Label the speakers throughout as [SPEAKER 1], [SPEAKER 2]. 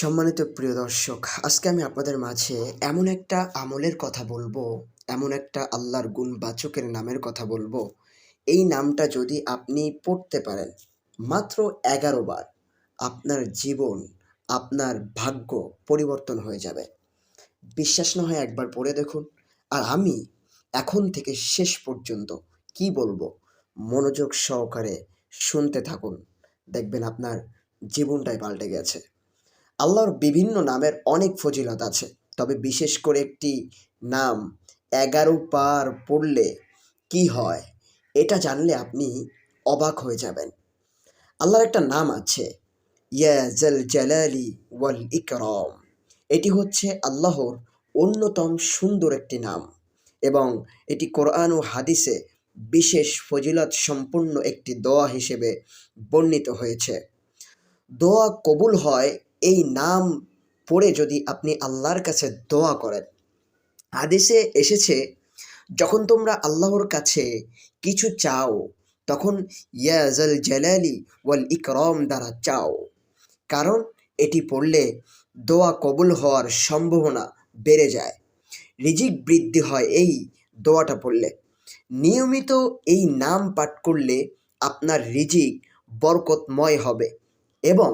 [SPEAKER 1] সম্মানিত প্রিয় দর্শক, আজকে আমি আপনাদের মাঝে এমন একটা আমলের কথা বলব, এমন একটা আল্লাহর গুণবাচকের নামের কথা বলব। এই নামটা যদি আপনি পড়তে পারেন, মাত্র এগারো বার আপনার জীবন, আপনার ভাগ্য পরিবর্তন হয়ে যাবে। বিশ্বাস না হয় একবার পড়ে দেখুন। আর আমি এখন থেকে শেষ পর্যন্ত কি বলব, মনোযোগ সহকারে শুনতে থাকুন। দেখবেন আপনার জীবনটাই পাল্টে গেছে। আল্লাহর বিভিন্ন নামের অনেক ফজিলত আছে। তবে বিশেষ করে একটি নাম, এগারো পার পড়লে কি হয়? এটা জানলে আপনি অবাক হয়ে যাবেন। আল্লাহর একটা নাম আছে ইয়াজাল জালালি ওয়াল ইকরম। এটি হচ্ছে আল্লাহর অন্যতম সুন্দর একটি নাম এবং এটি কোরআন ও হাদিসে বিশেষ ফজিলত সম্পূর্ণ একটি দোয়া হিসেবে বর্ণিত হয়েছে। দোয়া কবুল হয় এই নাম পড়ে যদি আপনি আল্লাহর কাছে দোয়া করেন। আদেশে এসেছে, যখন তোমরা আল্লাহর কাছে কিছু চাও, তখন ইয়াজাল জালালি ওয়াল ইকরম দ্বারা চাও। কারণ এটি পড়লে দোয়া কবুল হওয়ার সম্ভাবনা বেড়ে যায়। রিজিক বৃদ্ধি হয় এই দোয়াটা পড়লে। নিয়মিত এই নাম পাঠ করলে আপনার রিজিক বরকতময় হবে এবং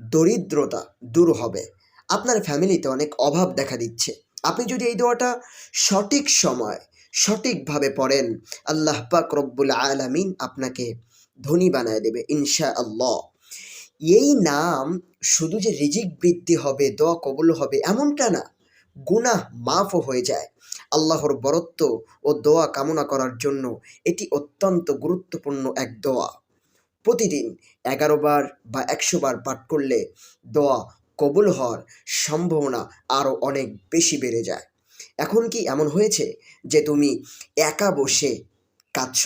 [SPEAKER 1] দরিদ্রতা দূর হবে। আপনার ফ্যামিলিতে অনেক অভাব দেখা দিচ্ছে। আপনি যদি এই দোয়াটা সঠিক সময় সঠিকভাবে পড়েন, আল্লাহ পাক রব্বুল আলামিন আপনাকে ধনী বানায় দেবে ইনশা আল্লাহ এই নাম শুধু যে রিজিক বৃদ্ধি হবে, দোয়া কবুল হবে এমনটা না, গুনাহ মাফও হয়ে যায়। আল্লাহর বরত্ব ও দোয়া কামনা করার জন্য এটি অত্যন্ত গুরুত্বপূর্ণ এক দোয়া। প্রতিদিন এগারো বার বা একশো বার পাঠ করলে দোয়া কবুল হওয়ার সম্ভাবনা আরও অনেক বেশি বেড়ে যায়। এখন কি এমন হয়েছে যে তুমি একা বসে কাঁদছ?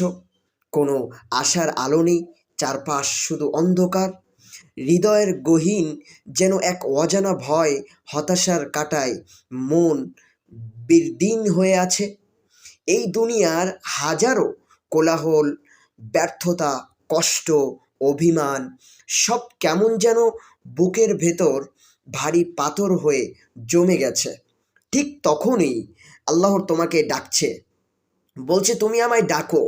[SPEAKER 1] কোনো আশার আলো নেই? চারপাশ শুধু অন্ধকার? হৃদয়ের গহীন যেন এক অজানা ভয় হতাশার কাটায় মন বিরদিন হয়ে আছে। এই দুনিয়ার হাজারো কোলাহল, ব্যর্থতা কষ্ট, অভিমান, সব কেমন যেন বুকের ভেতর ভারী পাথর হয়ে জমে গেছে। ঠিক তখনই আল্লাহর তোমাকে ডাকছে। বলছে, তুমি আমায় ডাকো,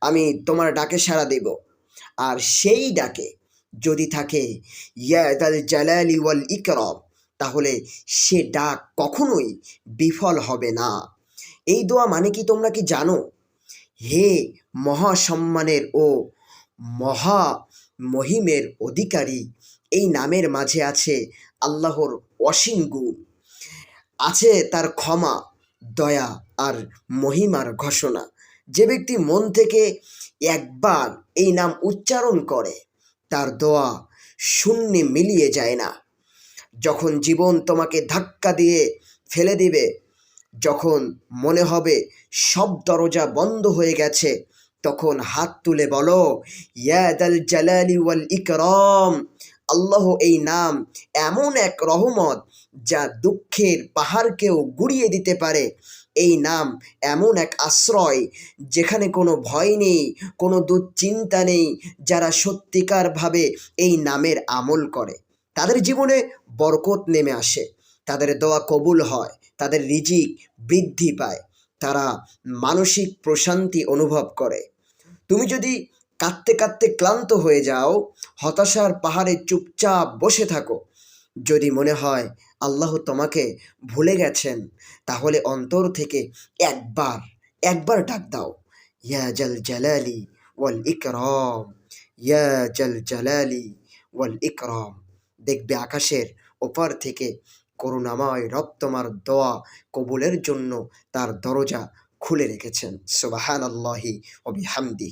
[SPEAKER 1] আমি তোমার ডাকে সাড়া দেব। আর সেই ডাকে যদি থাকে ইয়াদাল জালালি ওয়াল ইকরম, তাহলে সে ডাক কখনোই বিফল হবে না। এই দোয়া মানে কি তোমরা কি জানো? হে মহাসম্মানের ও মহা মহিমের অধিকারী। এই নামের মাঝে আছে আল্লাহর অসীম গুণ। আছে তার ক্ষমা, দয়া আর মহিমার ঘোষণা। যে ব্যক্তি মন থেকে একবার এই নাম উচ্চারণ করে, তার দোয়া শূন্যে মিলিয়ে যায় না। যখন জীবন তোমাকে ধাক্কা দিয়ে ফেলে দিবে, যখন মনে হবে সব দরজা বন্ধ হয়ে গেছে তখন হাত তুলে বলো ইয়াদাল জালালি ওয়াল ইকরাম। আল্লাহ এই নাম এমন এক রহমত যা দুঃখের পাহাড়কেও গুড়িয়ে দিতে পারে। এই নাম এমন এক আশ্রয় যেখানে কোনো ভয় নেই, কোনো দুশ্চিন্তা নেই যারা সত্যিকারভাবে এই নামের আমল করে। তাদের জীবনে বরকত নেমে আসে, তাদের দোয়া কবুল হয়, তাদের রিজিক বৃদ্ধি পায়। তারা মানসিক প্রশান্তি অনুভব করে। তুমি যদি কাঁদতে কাঁদতে ক্লান্ত হয়ে যাও, হতাশার পাহাড়ে চুপচাপ বসে থাকো। যদি মনে হয় আল্লাহ তোমাকে ভুলে গেছেন, তাহলে অন্তর থেকে একবার একবার ডাক দাও। ইয়া জাল জালালি ওয়াল ইকরম, ইয়া জাল জালালি ওয়াল ইকরম। দেখবে আকাশের ওপার থেকে করুণাময় রব তোমার দোয়া কবুলের জন্য তার দরজা খুলে রেখেছেন। সুবাহান আল্লাহি অবিহামদি